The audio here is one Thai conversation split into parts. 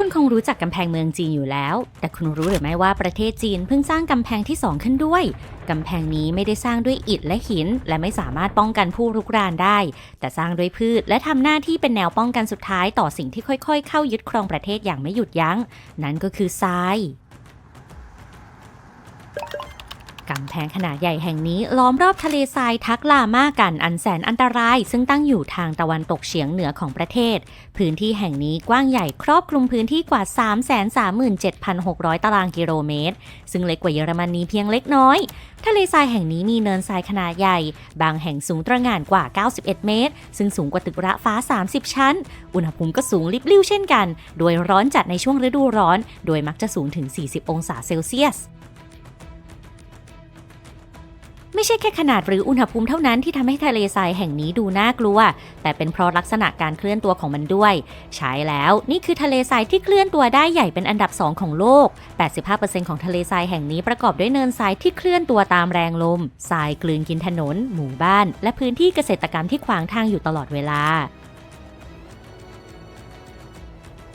คุณคงรู้จักกำแพงเมืองจีนอยู่แล้ว แต่คุณรู้หรือไม่ว่าประเทศจีนเพิ่งสร้างกำแพงที่สองขึ้นด้วย กำแพงนี้ไม่ได้สร้างด้วยอิฐและหิน และไม่สามารถป้องกันผู้รุกรานได้ แต่สร้างด้วยพืชและทำหน้าที่เป็นแนวป้องกันสุดท้ายต่อสิ่งที่ค่อยๆ เข้ายึดครองประเทศอย่างไม่หยุดยัง้ง นั่นก็คือทราย กำแพงขนาดใหญ่แห่งนี้ล้อมรอบทะเลทรายทักลามากันอันแสนอันตราย ซึ่งตั้งอยู่ทางตะวันตกเฉียงเหนือของประเทศ พื้นที่แห่งนี้กว้างใหญ่ครอบคลุมพื้นที่กว่า 337,600 ตารางกิโลเมตร ซึ่งเล็กกว่าเยอรมนีเพียงเล็กน้อย ทะเลทรายแห่งนี้มีเนินทรายขนาดใหญ่ บางแห่งสูงตระหง่านกว่า 91 เมตร ซึ่งสูงกว่าตึกระฟ้า 30 ชั้น อุณหภูมิก็สูงลิบลิ่วเช่นกัน โดยร้อนจัดในช่วงฤดูร้อน โดยมักจะสูงถึง 40 องศาเซลเซียส ไม่ใช่แค่ขนาดหรืออุณหภูมิเท่านั้นที่ทำให้ทะเลทรายแห่งนี้ดูน่ากลัว แต่เป็นเพราะลักษณะการเคลื่อนตัวของมันด้วย ใช้แล้วนี่คือทะเลทรายที่เคลื่อนตัวได้ใหญ่เป็นอันดับ 2 ของโลก 85%ของทะเลทรายแห่งนี้ประกอบด้วยเนินทรายที่เคลื่อนตัวตามแรงลม ทรายกลืนกินถนน หมู่บ้าน และพื้นที่เกษตรกรรมที่ขวางทางอยู่ตลอดเวลา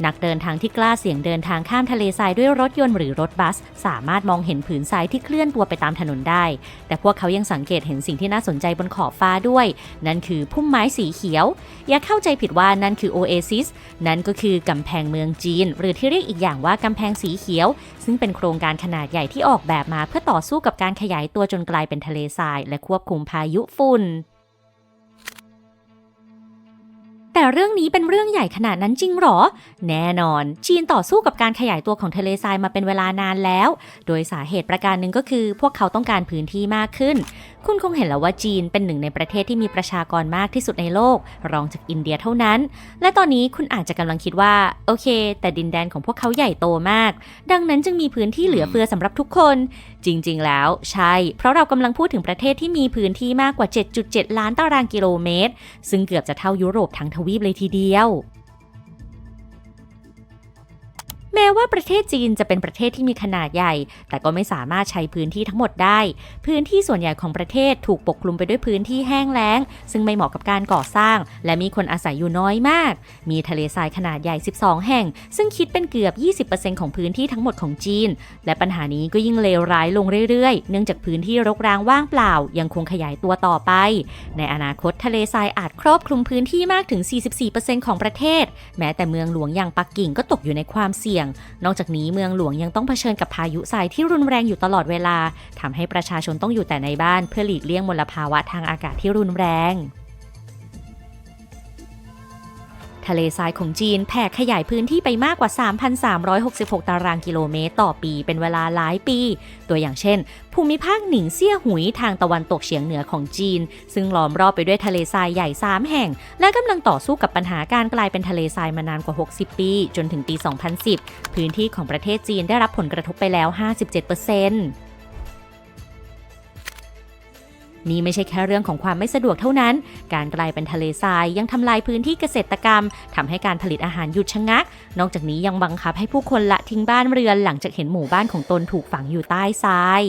นักเดินทางที่กล้าเสี่ยงเดินทางข้ามทะเลทรายด้วยรถยนต์หรือรถบัส สามารถมองเห็นผืนทรายที่เคลื่อนตัวไปตามถนนได้ แต่พวกเขายังสังเกตเห็นสิ่งที่น่าสนใจบนขอบฟ้าด้วย นั่นคือพุ่มไม้สีเขียว อย่าเข้าใจผิดว่านั่นคือโอเอซิสนั่นก็คือกำแพงเมืองจีน หรือที่เรียกอีกอย่างว่ากำแพงสีเขียว ซึ่งเป็นโครงการขนาดใหญ่ที่ออกแบบมา เพื่อต่อสู้กับการขยายตัวจนกลายเป็นทะเลทราย และควบคุมพายุฝุ่น แต่เรื่องนี้เป็นเรื่องใหญ่ขนาดนั้นจริงหรอ แน่นอน จีนต่อสู้กับการขยายตัวของทะเลทรายมาเป็นเวลานานแล้ว โดยสาเหตุประการหนึ่งก็คือ พวกเขาต้องการพื้นที่มากขึ้น คุณคงเห็นแล้วว่าจีนเป็นหนึ่งในประเทศที่มีประชากรมากที่สุดในโลก รองจากอินเดียเท่านั้น และตอนนี้คุณอาจจะกำลังคิดว่า โอเค แต่ดินแดนของพวกเขาใหญ่โตมาก ดังนั้นจึงมีพื้นที่เหลือเฟือสำหรับทุกคน จริง ๆ แล้ว ใช่ เพราะเรากำลังพูดถึงประเทศที่มีพื้นที่มากกว่า 7.7 ล้านตารางกิโลเมตร ซึ่งเกือบจะเท่ายุโรปทั้งทวีปเลยทีเดียว แม้ว่าประเทศจีนจะเป็นประเทศที่มีขนาดใหญ่ แต่ก็ไม่สามารถใช้พื้นที่ทั้งหมดได้ พื้นที่ส่วนใหญ่ของประเทศถูกปกคลุมไปด้วยพื้นที่แห้งแล้ง ซึ่งไม่เหมาะกับการก่อสร้าง และมีคนอาศัยอยู่น้อยมาก มีทะเลทรายขนาดใหญ่ 12 แห่ง ซึ่งคิดเป็นเกือบ 20%ของพื้นที่ทั้งหมดของจีน และปัญหานี้ก็ยิ่งเลวร้ายลงเรื่อยๆ เนื่องจากพื้นที่รกร้างว่างเปล่า ยังคงขยายตัวต่อไป ในอนาคตทะเลทรายอาจครอบคลุมพื้นที่มากถึง 44%ของประเทศ แม้แต่เมืองหลวงอย่างปักกิ่งก็ตกอยู่ในความเสี่ยงนอกจากนี้เมืองหลวงยังต้องเผชิญกับพายุทรายที่รุนแรงอยู่ตลอดเวลาทำให้ประชาชนต้องอยู่แต่ในบ้านเพื่อหลีกเลี่ยงมลภาวะทางอากาศที่รุนแรง ทะเลทรายของจีนแผ่ขยายพื้นที่ไปมากกว่า 3,366 ตารางกิโลเมตรต่อปีเป็นเวลาหลายปี ตัวอย่างเช่น ภูมิภาคหนิงเซี่ยหุยทางตะวันตกเฉียงเหนือของจีน ซึ่งล้อมรอบไปด้วยทะเลทรายใหญ่ 3 แห่ง และกำลังต่อสู้กับปัญหาการกลายเป็นทะเลทรายมานานกว่า 60 ปี จนถึงปี 2010 พื้นที่ของประเทศจีนได้รับผลกระทบไปแล้ว 57% นี่ไม่ใช่แค่เรื่องของความไม่สะดวกเท่านั้น การกลายเป็นทะเลทรายยังทำลายพื้นที่เกษตรกรรมทำให้การผลิตอาหารหยุดชะงัก นอกจากนี้ยังบังคับให้ผู้คนละทิ้งบ้านเรือนหลังจากเห็นหมู่บ้านของตนถูกฝังอยู่ใต้ทราย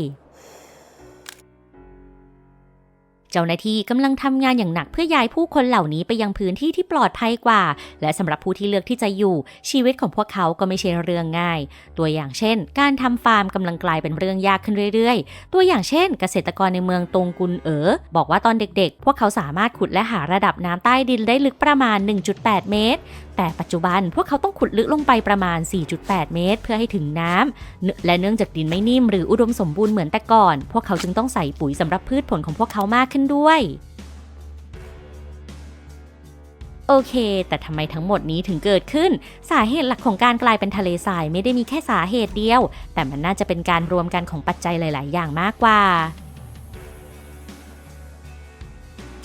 เจ้าหน้าที่กำลังทำงานอย่างหนักเพื่อย้ายผู้คนเหล่านี้ไปยังพื้นที่ที่ปลอดภัยกว่า และสำหรับผู้ที่เลือกที่จะอยู่ ชีวิตของพวกเขาก็ไม่ใช่เรื่องง่าย ตัวอย่างเช่น การทำฟาร์มกำลังกลายเป็นเรื่องยากขึ้นเรื่อยๆ ตัวอย่างเช่น เกษตรกรในเมืองตงกุนเอ๋อบอกว่าตอนเด็กๆ พวกเขาสามารถขุดและหาระดับน้ำใต้ดินได้ลึกประมาณ 1.8 เมตร แต่ปัจจุบันพวกเขาต้องขุดลึกลงไปประมาณ 4.8 เมตร เพื่อให้ถึงน้ำและเนื่องจากดินไม่นิ่มหรืออุดมสมบูรณ์เหมือนแต่ก่อน พวกเขาจึงต้องใส่ปุ๋ยสำหรับพืชผลของพวกเขามากขึ้นด้วย โอเค แต่ทำไมทั้งหมดนี้ถึงเกิดขึ้น สาเหตุหลักของการกลายเป็นทะเลทรายไม่ได้มีแค่สาเหตุเดียว แต่มันน่าจะเป็นการรวมกันของปัจจัยหลาย ๆ อย่างมากกว่า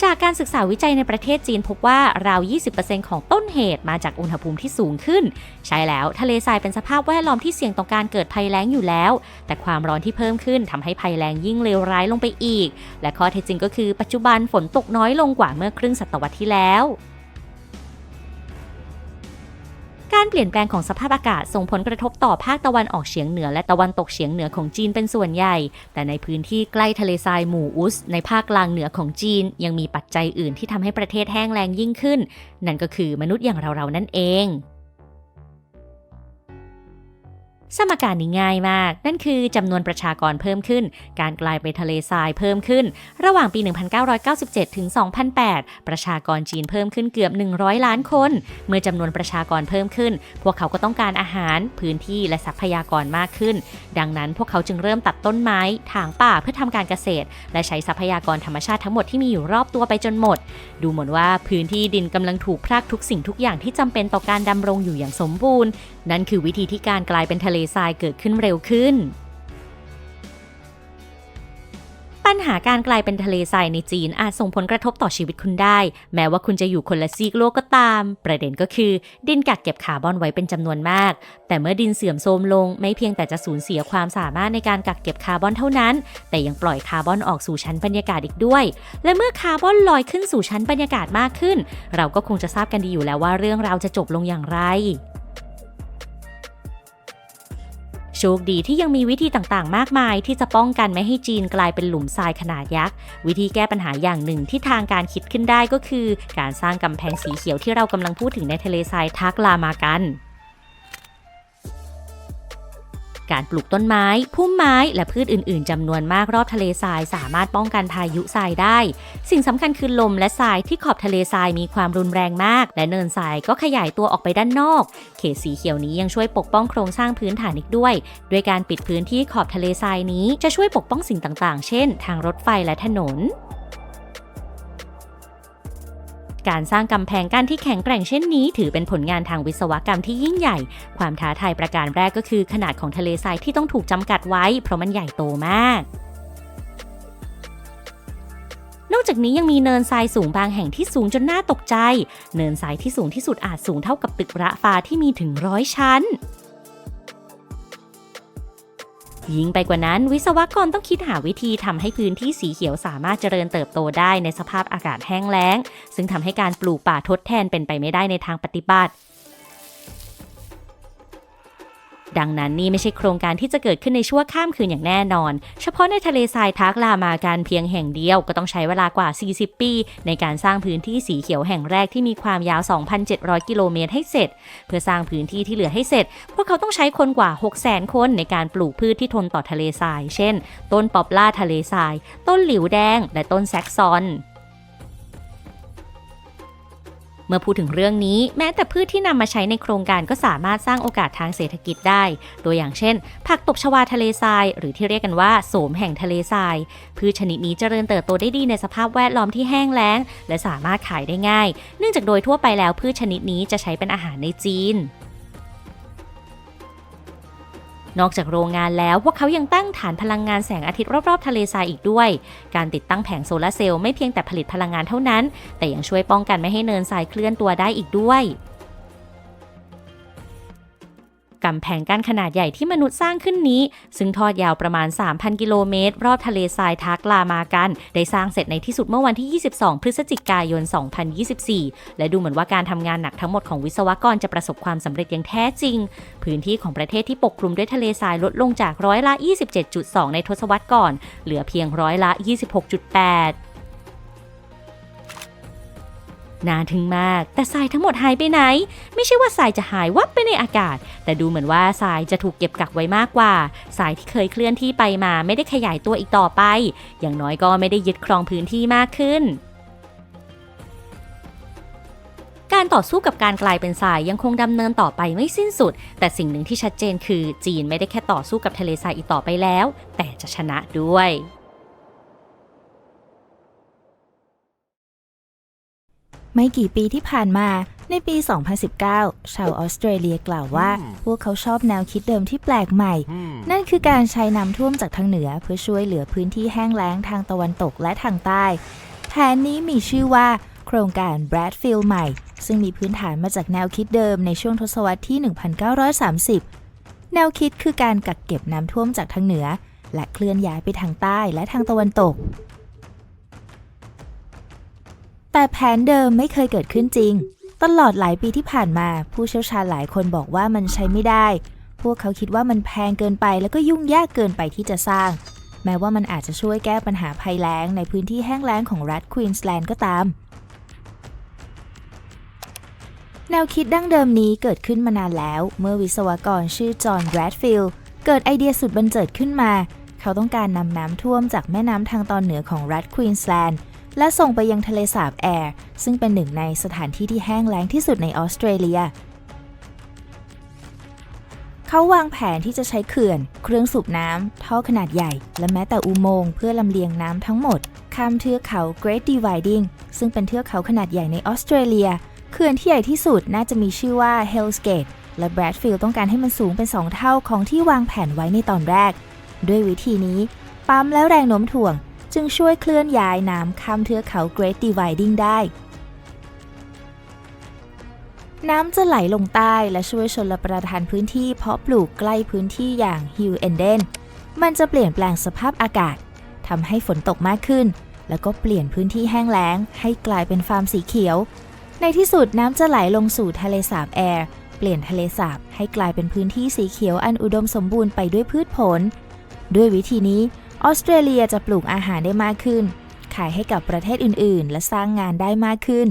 จากการศึกษาวิจัยในประเทศจีนพบว่าราว 20%ของต้นเหตุมาจากอุณหภูมิที่สูงขึ้น ใช่แล้วทะเลทรายเป็นสภาพแวดล้อมที่เสี่ยงต่อการเกิดภัยแล้งอยู่แล้ว แต่ความร้อนที่เพิ่มขึ้นทำให้ภัยแล้งยิ่งเลวร้ายลงไปอีก และข้อเท็จจริงก็คือปัจจุบันฝนตกน้อยลงกว่าเมื่อครึ่งศตวรรษที่แล้ว การเปลี่ยนแปลงของสภาพอากาศส่งผลกระทบต่อภาคตะวันออกเฉียงเหนือและตะวันตกเฉียงเหนือของจีนเป็นส่วนใหญ่ แต่ในพื้นที่ใกล้ทะเลทรายหมู่อุส ในภาคกลางเหนือของจีน ยังมีปัจจัยอื่นที่ทำให้ประเทศแห้งแล้งยิ่งขึ้น นั่นก็คือมนุษย์อย่างเราๆนั่นเอง สมการนี้ง่ายมาก นั่นคือจำนวนประชากรเพิ่มขึ้น การกลายเป็นทะเลทรายเพิ่มขึ้น ระหว่างปี 1997 ถึง 2008 ประชากรจีนเพิ่มขึ้นเกือบ 100 ล้านคน เมื่อจำนวนประชากรเพิ่มขึ้น พวกเขาก็ต้องการอาหาร พื้นที่และทรัพยากรมากขึ้น ดังนั้นพวกเขาจึงเริ่มตัดต้นไม้ ถางป่าเพื่อทำการเกษตร และใช้ทรัพยากรธรรมชาติทั้งหมดที่มีอยู่รอบตัวไปจนหมด ดูเหมือนว่าพื้นที่ดินกำลังถูกพรากทุกสิ่งทุกอย่างที่จำเป็นต่อการดำรงอยู่อย่างสมบูรณ์ นั่นคือวิธีที่การกลายเป็นทะเลทรายเกิดขึ้นเร็วขึ้น ปัญหาการกลายเป็นทะเลทรายในจีนอาจส่งผลกระทบต่อชีวิตคุณได้ แม้ว่าคุณจะอยู่คนละซีกโลกก็ตาม ประเด็นก็คือ ดินกักเก็บคาร์บอนไว้เป็นจำนวนมาก แต่เมื่อดินเสื่อมโทรมลง ไม่เพียงแต่จะสูญเสียความสามารถในการกักเก็บคาร์บอนเท่านั้น แต่ยังปล่อยคาร์บอนออกสู่ชั้นบรรยากาศอีกด้วย และเมื่อคาร์บอนลอยขึ้นสู่ชั้นบรรยากาศมากขึ้น เราก็คงจะทราบกันดีอยู่แล้วว่าเรื่องราวจะจบลงอย่างไร โชคดีที่ยังมีวิธีต่างๆ มากมาย ที่จะป้องกันไม่ให้จีนกลายเป็นหลุมทรายขนาดยักษ์ วิธีแก้ปัญหาอย่างหนึ่งที่ทางการคิดขึ้นได้ก็คือ การสร้างกำแพงสีเขียวที่เรากำลังพูดถึงในทะเลทรายทักลามากัน การปลูกต้นไม้ พุ่มไม้และพืชอื่น ๆจำนวนมากรอบทะเลทรายสามารถป้องกันพายุทรายได้ สิ่งสำคัญคือลมและทรายที่ขอบทะเลทรายมีความรุนแรงมาก และเนินทรายก็ขยายตัวออกไปด้านนอก เขตสีเขียวนี้ยังช่วยปกป้องโครงสร้างพื้นฐานอีกด้วย ด้วยการปิดพื้นที่ขอบทะเลทรายนี้จะช่วยปกป้องสิ่งต่าง ๆ เช่น ทางรถไฟและถนน การสร้างกำแพงกั้นที่แข็งแกร่งเช่นนี้ ถือเป็นผลงานทางวิศวกรรมที่ยิ่งใหญ่ ความท้าทายประการแรกก็คือขนาดของทะเลทรายที่ต้องถูกจำกัดไว้ เพราะมันใหญ่โตมากนอกจากนี้ยังมีเนินทรายสูงบางแห่งที่สูงจนน่าตกใจ เนินทรายที่สูงที่สุดอาจสูงเท่ากับตึกระฟ้าที่มีถึงร้อยชั้น ยิ่งไปกว่านั้นวิศวกรต้องคิดหาวิธีทำให้พื้นที่สีเขียวสามารถเจริญเติบโตได้ในสภาพอากาศแห้งแล้ง ซึ่งทำให้การปลูกป่าทดแทนเป็นไปไม่ได้ในทางปฏิบัติ ดังนั้นนี่ไม่ใช่โครงการที่จะเกิดขึ้นในชั่วข้ามคืนอย่างแน่นอน เฉพาะในทะเลทรายทักลามาการเพียงแห่งเดียวก็ต้องใช้เวลากว่า 40 ปี ในการสร้างพื้นที่สีเขียวแห่งแรกที่มีความยาว 2,700 กิโลเมตรให้เสร็จ เพื่อสร้างพื้นที่ที่เหลือให้เสร็จ พวกเขาต้องใช้คนกว่า 600,000 คนในการปลูกพืชที่ทนต่อทะเลทราย เช่น ต้นปอปล่าทะเลทราย ต้นหลิวแดง และต้นแซกซอน เมื่อพูดถึงเรื่องนี้แม้แต่พืชที่นำมาใช้ในโครงการก็สามารถสร้างโอกาสทางเศรษฐกิจได้ ตัวอย่างเช่น ผักตบชวาทะเลทราย หรือที่เรียกกันว่าโสมแห่งทะเลทราย พืชชนิดนี้เจริญเติบโตได้ดีในสภาพแวดล้อมที่แห้งแล้ง และสามารถขายได้ง่าย เนื่องจากโดยทั่วไปแล้วพืชชนิดนี้จะใช้เป็นอาหารในจีน นอกจากโรงงานแล้วพวกเขายังตั้งฐานพลังงานแสงอาทิตย์รอบๆ ทะเลทรายอีกด้วย การติดตั้งแผงโซลาร์เซลล์ไม่เพียงแต่ผลิตพลังงานเท่านั้น แต่ยังช่วยป้องกันไม่ให้เนินทรายเคลื่อนตัวได้อีกด้วย กำแพงกั้นขนาดใหญ่ที่มนุษย์สร้างขึ้นนี้ ซึ่งทอดยาวประมาณ 3,000 กิโลเมตร รอบทะเลทรายทักลามากัน ได้สร้างเสร็จในที่สุดเมื่อวันที่ 22 พฤศจิกายน 2024 และดูเหมือนว่าการทำงานหนักทั้งหมดของวิศวกรจะประสบความสำเร็จอย่างแท้จริง พื้นที่ของประเทศที่ปกคลุมด้วยทะเลทรายลดลงจากร้อยละ 27.2 ในทศวรรษก่อน เหลือเพียงร้อยละ 26.8 น่าทึ่งมาก แต่ทรายทั้งหมดหายไปไหน ไม่ใช่ว่าทรายจะหายวับไปในอากาศ แต่ดูเหมือนว่าทรายจะถูกเก็บกักไว้มากกว่าทรายที่เคยเคลื่อนที่ไปมาไม่ได้ขยายตัวอีกต่อไป อย่างน้อยก็ไม่ได้ยึดครองพื้นที่มากขึ้นการต่อสู้กับการกลายเป็นทรายยังคงดำเนินต่อไปไม่สิ้นสุด แต่สิ่งหนึ่งที่ชัดเจนคือจีนไม่ได้แค่ต่อสู้กับทะเลทรายอีกต่อไปแล้ว แต่จะชนะด้วย ไม่กี่ปีที่ผ่านมาในปี 2019 ชาวออสเตรเลียกล่าวว่า พวกเขาชอบแนวคิดเดิมที่แปลกใหม่ นั่นคือการใช้น้ำท่วมจากทางเหนือ เพื่อช่วยเหลือพื้นที่แห้งแล้งทางตะวันตกและทางใต้ แผนนี้มีชื่อว่า โครงการ Bradfield ใหม่ ซึ่งมีพื้นฐานมาจากแนวคิดเดิมในช่วงทศวรรษที่ 1930 แนวคิดคือการกักเก็บน้ำท่วมจากทางเหนือ และเคลื่อนย้ายไปทางใต้และทางตะวันตก แต่แผนเดิมไม่เคยเกิดขึ้นจริง ตลอดหลายปีที่ผ่านมา ผู้เชี่ยวชาญหลายคนบอกว่ามันใช้ไม่ได้ พวกเขาคิดว่ามันแพงเกินไปแล้วก็ยุ่งยากเกินไปที่จะสร้าง แม้ว่ามันอาจจะช่วยแก้ปัญหาภัยแล้งในพื้นที่แห้งแล้งของรัฐควีนสแลนด์ก็ตาม แนวคิดดั้งเดิมนี้เกิดขึ้นมานานแล้ว เมื่อวิศวกรชื่อจอห์นแรดฟิลด์เกิดไอเดียสุดบันเจิดขึ้นมา เขาต้องการนำน้ำท่วมจากแม่น้ำทางตอนเหนือของรัฐควีนสแลนด์ และส่งไปยังทะเลสาบแอร์ซึ่งเป็นหนึ่งในสถานที่ที่แห้งแล้งที่สุดในออสเตรเลีย เขาวางแผนที่จะใช้เขื่อน เครื่องสูบน้ำท่อขนาดใหญ่ และแม้แต่อุโมงค์เพื่อลำเลียงน้ำทั้งหมด ข้ามเทือกเขา Great Dividing ซึ่งเป็นเทือกเขาขนาดใหญ่ในออสเตรเลียเขื่อนที่ใหญ่ที่สุดน่าจะมีชื่อว่า Hell's Gate และ Bradfield ต้องการให้มันสูงเป็น 2 เท่าของที่วางแผนไว้ในตอนแรก ด้วยวิธีนี้ ปั๊มและแรงโน้มถ่วง จึงช่วยเคลื่อนย้ายน้ำข้ามเทือกเขา Great Dividing ได้ น้ำจะไหลลงใต้และช่วยชนละประทานพื้นที่เพาะปลูกใกล้พื้นที่อย่างฮิวเอนเดนมันจะเปลี่ยนแปลงสภาพอากาศทำให้ฝนตกมากขึ้น แล้วก็เปลี่ยนพื้นที่แห้งแล้ง ให้กลายเป็นฟาร์มสีเขียว ในที่สุดน้ำจะไหลลงสู่ทะเลสาบแอร์เปลี่ยนทะเลสาบให้กลายเป็นพื้นที่สีเขียวอันอุดมสมบูรณ์ไปด้วยพืชผล ด้วยวิธีนี้ ออสเตรเลียจะปลูกอาหารได้มากขึ้น ขายให้กับประเทศอื่นๆ และสร้างงานได้มากขึ้น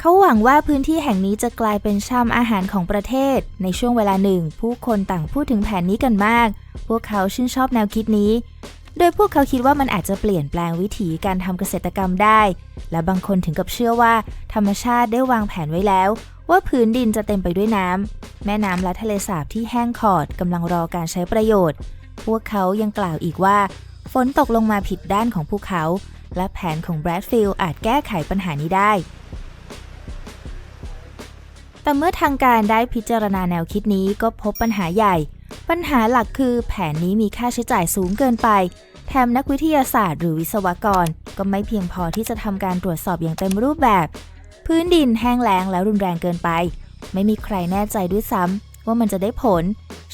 เขาหวังว่าพื้นที่แห่งนี้จะกลายเป็นชามอาหารของประเทศ ในช่วงเวลาหนึ่ง ผู้คนต่างพูดถึงแผนนี้กันมาก พวกเขาชื่นชอบแนวคิดนี้ โดยพวกเขาคิดว่ามันอาจจะเปลี่ยนแปลงวิถีการทำเกษตรกรรมได้ และบางคนถึงกับเชื่อว่า ธรรมชาติได้วางแผนไว้แล้ว ว่าพื้นดินจะเต็มไปด้วยน้ำ แม่น้ำและทะเลสาบที่แห้งขอดกำลังรอการใช้ประโยชน์ พวกเขายังกล่าวอีกว่า ฝนตกลงมาผิดด้านของภูเขา และแผนของแบรดฟิลด์อาจแก้ไขปัญหานี้ได้ แต่เมื่อทางการได้พิจารณาแนวคิดนี้ก็พบปัญหาใหญ่ ปัญหาหลักคือแผนนี้มีค่าใช้จ่ายสูงเกินไป แถมนักวิทยาศาสตร์หรือวิศวกร ก็ไม่เพียงพอที่จะทำการตรวจสอบอย่างเต็มรูปแบบ พื้นดินแห้งแล้งแล้วรุนแรงเกินไป ไม่มีใครแน่ใจด้วยซ้ำว่ามันจะได้ผล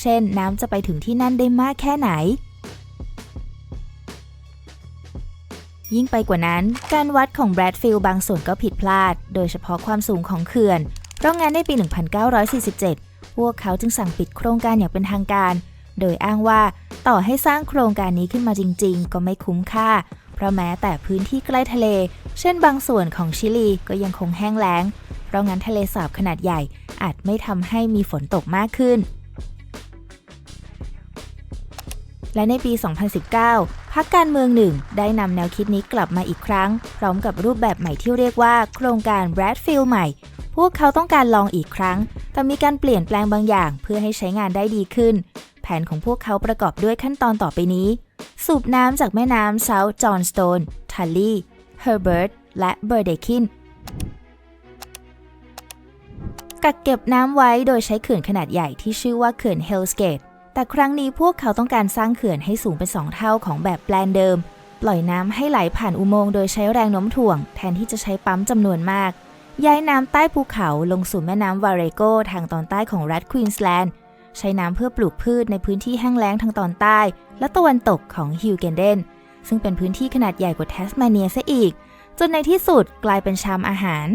เช่นน้ำจะไปถึงที่นั่นได้มากแค่ไหน ยิ่งไปกว่านั้น การวัดของแบรดฟิลด์บางส่วนก็ผิดพลาด โดยเฉพาะความสูงของเขื่อน เพราะงานในปี 1947 พวกเขาจึงสั่งปิดโครงการอย่างเป็นทางการ โดยอ้างว่าต่อให้สร้างโครงการนี้ขึ้นมาจริง ๆ ก็ไม่คุ้มค่า เพราะแม้แต่พื้นที่ใกล้ทะเล เช่นบางส่วนของชิลีก็ยังคงแห้งแล้ง เพราะงั้นทะเลสาบขนาดใหญ่อาจไม่ทำให้มีฝนตกมากขึ้น และในปี 2019พรรคการเมืองหนึ่งได้นำแนวคิดนี้กลับมาอีกครั้ง พร้อมกับรูปแบบใหม่ที่เรียกว่า โครงการ Bradfield ใหม่ พวกเขาต้องการลองอีกครั้ง แต่มีการเปลี่ยนแปลงบางอย่าง เพื่อให้ใช้งานได้ดีขึ้น แผนของพวกเขาประกอบด้วยขั้นตอนต่อไปนี้ สูบน้ำจากแม่น้ำ South Johnstone, Tully, Herbert และ Burdekin กักเก็บน้ำไว้โดยใช้เขื่อนขนาดใหญ่ที่ชื่อว่าเขื่อน Hell's Gate แต่ครั้งนี้พวกเขาต้องการสร้างเขื่อนให้สูงเป็น2เท่าของแบบแปลนเดิม ปล่อยน้ำให้ไหลผ่านอุโมงค์โดยใช้แรงโน้มถ่วง แทนที่จะใช้ปั๊มจำนวนมาก ย้ายน้ำใต้ภูเขาลงสู่แม่น้ำวาเรโกทางตอนใต้ของรัฐควีนสแลนด์ ใช้น้ำเพื่อปลูกพืชในพื้นที่แห้งแล้งทางตอนใต้ และตะวันตกของฮิวเกนเดน ซึ่งเป็นพื้นที่ขนาดใหญ่กว่าแทสมาเนียซะอีก จนในที่สุดกลายเป็นชามอาหาร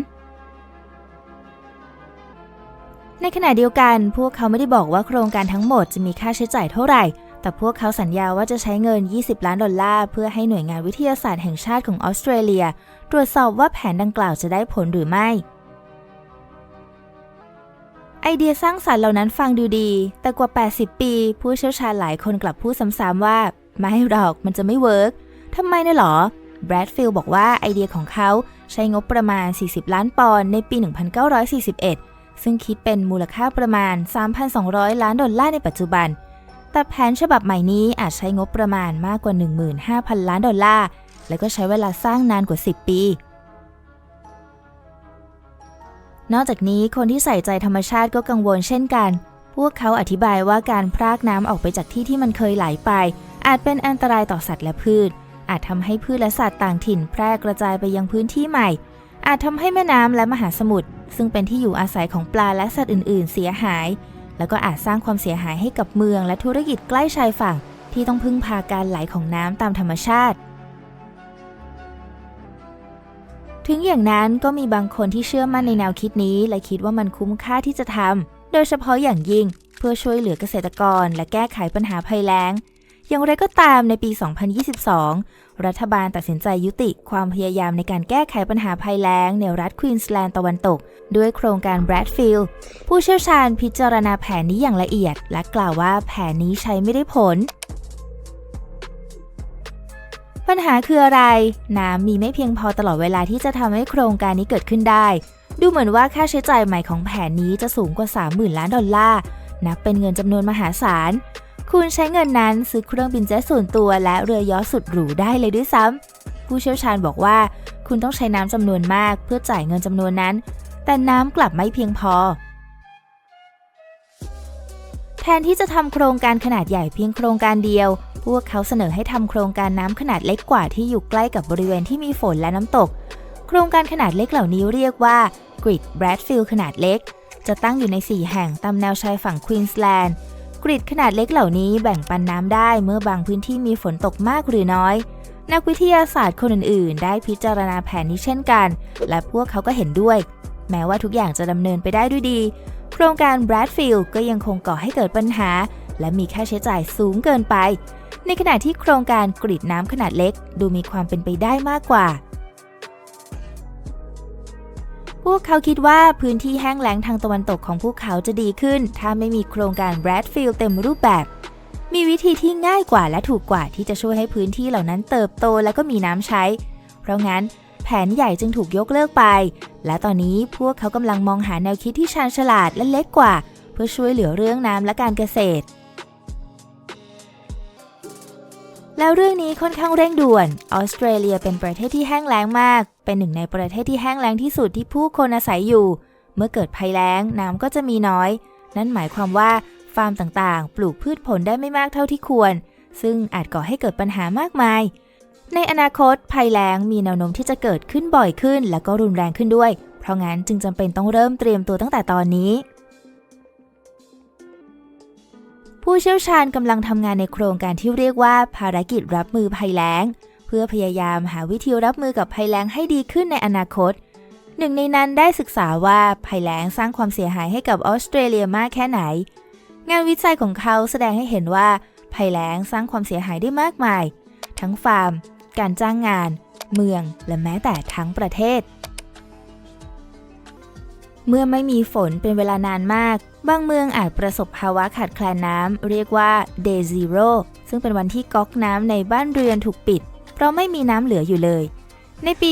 ในขณะเดียวกัน พวกเขาไม่ได้บอกว่าโครงการทั้งหมดจะมีค่าใช้จ่ายเท่าไหร่ แต่พวกเขาสัญญาว่าจะใช้เงิน 20 ล้านดอลลาร์เพื่อให้หน่วยงานวิทยาศาสตร์แห่งชาติของออสเตรเลีย ตรวจสอบว่าแผนดังกล่าวจะได้ผลหรือไม่ไอเดียสร้างสรรค์เหล่านั้นฟังดูดี แต่กว่า 80 ปี ผู้เชี่ยวชาญหลายคนกลับพูดซ้ำๆว่า ไม่หรอกมันจะไม่เวิร์กทำไมนะหรอแบรดฟิลบอกว่าไอเดียของเขาใช้งบประมาณ 40 ล้านปอนด์ในปี 1941 ซึ่งคิดเป็นมูลค่าประมาณ 3,200 ล้านดอลลาร์ในปัจจุบัน แต่แผนฉบับใหม่นี้อาจใช้งบประมาณมากกว่า 15,000 ล้านดอลลาร์ และก็ใช้เวลาสร้างนานกว่า 10 ปี นอกจากนี้คนที่ใส่ใจธรรมชาติก็กังวลเช่นกัน พวกเขาอธิบายว่าการพรากน้ำออกไปจากที่ที่มันเคยไหลไป อาจเป็นอันตรายต่อสัตว์และพืช อาจทำให้พืชและสัตว์ต่างถิ่นแพร่กระจายไปยังพื้นที่ใหม่ อาจทำให้แม่น้ำและมหาสมุทรซึ่งเป็นที่อยู่อาศัยของปลาและสัตว์อื่น ๆ เสียหาย แล้วก็อาจสร้างความเสียหายให้กับเมืองและธุรกิจใกล้ชายฝั่ง ที่ต้องพึ่งพาการไหลของน้ำตามธรรมชาติ ถึงอย่างนั้นก็มีบางคนที่เชื่อมั่นในแนวคิดนี้ และคิดว่ามันคุ้มค่าที่จะทำโดยเฉพาะอย่างยิ่ง เพื่อช่วยเหลือเกษตรกร และแก้ไขปัญหาภัยแล้ง อย่างไรก็ตามในปี 2022 รัฐบาลตัดสินใจยุติความพยายามในการแก้ไขปัญหาภัยแล้งในรัฐควีนสแลนด์ตะวันตก ด้วยโครงการแบรดฟิลด์ผู้เชี่ยวชาญพิจารณาแผนนี้อย่างละเอียด และกล่าวว่าแผนนี้ใช้ไม่ได้ผลปัญหาคืออะไร น้ำมีไม่เพียงพอตลอดเวลาที่จะทำให้โครงการนี้เกิดขึ้นได้ ดูเหมือนว่าค่าใช้จ่ายใหม่ของแผนนี้จะสูงกว่า 30,000 ล้านดอลลาร์ นับเป็นเงินจำนวนมหาศาล คุณใช้เงินนั้นซื้อเครื่องบินเจ็ตส่วนตัวและเรือยอชสุดหรูได้เลยด้วยซ้ำ ผู้เชี่ยวชาญบอกว่า คุณต้องใช้น้ำจำนวนมากเพื่อจ่ายเงินจำนวนนั้น แต่น้ำกลับไม่เพียงพอ แทนที่จะทำโครงการขนาดใหญ่เพียงโครงการเดียว พวกเขาเสนอให้ทำโครงการน้ำขนาดเล็กกว่าที่อยู่ใกล้กับบริเวณที่มีฝนและน้ำตก โครงการขนาดเล็กเหล่านี้เรียกว่า Grid Bradfield ขนาดเล็ก จะตั้งอยู่ใน 4 แห่งตามแนวชายฝั่งควีนสแลนด์ กริดขนาดเล็กเหล่านี้แบ่งปันน้ำได้เมื่อบางพื้นที่มีฝนตกมากหรือน้อย นักวิทยาศาสตร์คนอื่นๆ ได้พิจารณาแผนนี้เช่นกัน และพวกเขาก็เห็นด้วย แม้ว่าทุกอย่างจะดำเนินไปได้ด้วยดี โครงการ Bradfield ก็ยังคงก่อให้เกิดปัญหา และมีค่าใช้จ่ายสูงเกินไป ในขณะที่โครงการกริดน้ำขนาดเล็ก ดูมีความเป็นไปได้มากกว่า พวกเขาคิดว่าพื้นที่แห้งแล้งทางตะวันตกของพวกเขาจะดีขึ้น ถ้าไม่มีโครงการ Bradfield เต็มรูปแบบ มีวิธีที่ง่ายกว่าและถูกกว่าที่จะช่วยให้พื้นที่เหล่านั้นเติบโตและก็มีน้ำใช้ เพราะงั้นแผนใหญ่จึงถูกยกเลิกไป และตอนนี้พวกเขากำลังมองหาแนวคิดที่ชาญฉลาดและเล็กกว่า เพื่อช่วยเหลือเรื่องน้ำและการเกษตร แล้วเรื่องนี้ค่อนข้างเร่งด่วน ออสเตรเลียเป็นประเทศที่แห้งแล้งมาก เป็นหนึ่งในประเทศที่แห้งแล้งที่สุดที่ผู้คนอาศัยอยู่ เมื่อเกิดภัยแล้งน้ำก็จะมีน้อย นั่นหมายความว่าฟาร์มต่างๆ ปลูกพืชผลได้ไม่มากเท่าที่ควร ซึ่งอาจก่อให้เกิดปัญหามากมาย ในอนาคตภัยแล้งมีแนวโน้มที่จะเกิดขึ้นบ่อยขึ้น และก็รุนแรงขึ้นด้วย เพราะงั้นจึงจำเป็นต้องเริ่มเตรียมตัวตั้งแต่ตอนนี้ ผู้เชี่ยวชาญกำลังทำงานในโครงการที่เรียกว่าภารกิจรับมือภัยแล้ง เพื่อพยายามหาวิธีรับมือกับภัยแล้งให้ดีขึ้นในอนาคต หนึ่งในนั้นได้ศึกษาว่าภัยแล้งสร้างความเสียหายให้กับออสเตรเลียมากแค่ไหน งานวิจัยของเขาแสดงให้เห็นว่าภัยแล้งสร้างความเสียหายได้มากมาย ทั้งฟาร์ม การจ้างงาน เมืองและแม้แต่ทั้งประเทศ เมื่อไม่มีฝนเป็นเวลานานมาก บางเมืองอาจประสบภาวะขาดแคลนน้ำเรียกว่า day zero ซึ่งเป็นวันที่ก๊อกน้ำในบ้านเรือนถูกปิด เพราะไม่มีน้ำเหลืออยู่เลย ในปี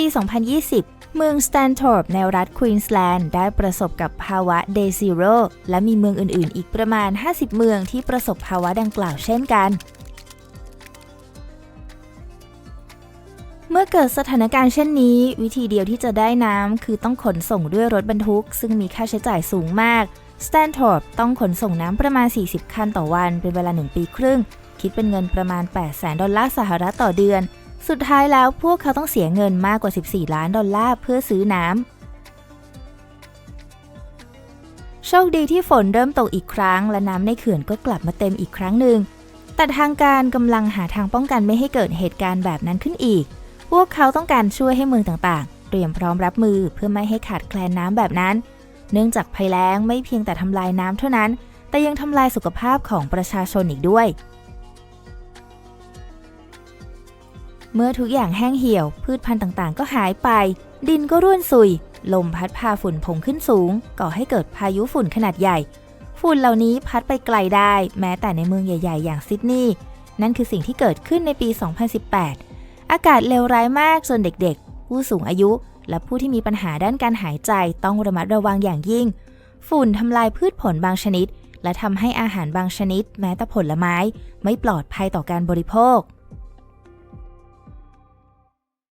2020 เมืองสแตนทอร์ปในรัฐควีนสแลนด์ได้ประสบกับภาวะ day zero และมีเมืองอื่นๆ อีกประมาณ 50 เมืองที่ประสบภาวะดังกล่าวเช่นกัน มื่อเกิดสถานการณ์เช่นนี้ วิธีเดียวที่จะได้น้ำคือต้องขนส่งด้วยรถบรรทุก ซึ่งมีค่าใช้จ่ายสูงมากสแตนทอร์ปต้องขนส่งน้ำประมาณ 40 คันต่อวัน เป็นเวลา 1 ปีครึ่ง คิดเป็นเงินประมาณ8แสนดอลลาร์สหรัฐต่อเดือน สุดท้ายแล้วพวกเขาต้องเสียเงินมากกว่า 14 ล้านดอลลาร์เพื่อซื้อน้ำโชคดีที่ฝนเริ่มตกอีกครั้ง และน้ำในเขื่อนก็กลับมาเต็มอีกครั้งหนึ่ง แต่ทางการกำลังหาทางป้องกันไม่ให้เกิดเหตุการณ์แบบนั้นขึ้นอีก พวกเขาต้องการช่วยให้เมืองต่างๆ เตรียมพร้อมรับมือเพื่อไม่ให้ขาดแคลนน้ำแบบนั้น เนื่องจากภัยแล้งไม่เพียงแต่ทำลายน้ำเท่านั้น แต่ยังทำลายสุขภาพของประชาชนอีกด้วย เมื่อทุกอย่างแห้งเหี่ยว พืชพันธุ์ต่างๆ ก็หายไป ดินก็ร่วนซุย ลมพัดพาฝุ่นผงขึ้นสูง ก่อให้เกิดพายุฝุ่นขนาดใหญ่ ฝุ่นเหล่านี้พัดไปไกลได้ แม้แต่ในเมืองใหญ่ ๆ อย่างซิดนีย์นั่นคือสิ่งที่เกิดขึ้นในปี 2018 อากาศเลวร้ายมากส่วนเด็กๆ ผู้สูงอายุ และผู้ที่มีปัญหาด้านการหายใจต้องระมัดระวังอย่างยิ่ง ฝุ่นทำลายพืชผลบางชนิด และทำให้อาหารบางชนิด แม้แต่ผลไม้ ไม่ปลอดภัยต่อการบริโภค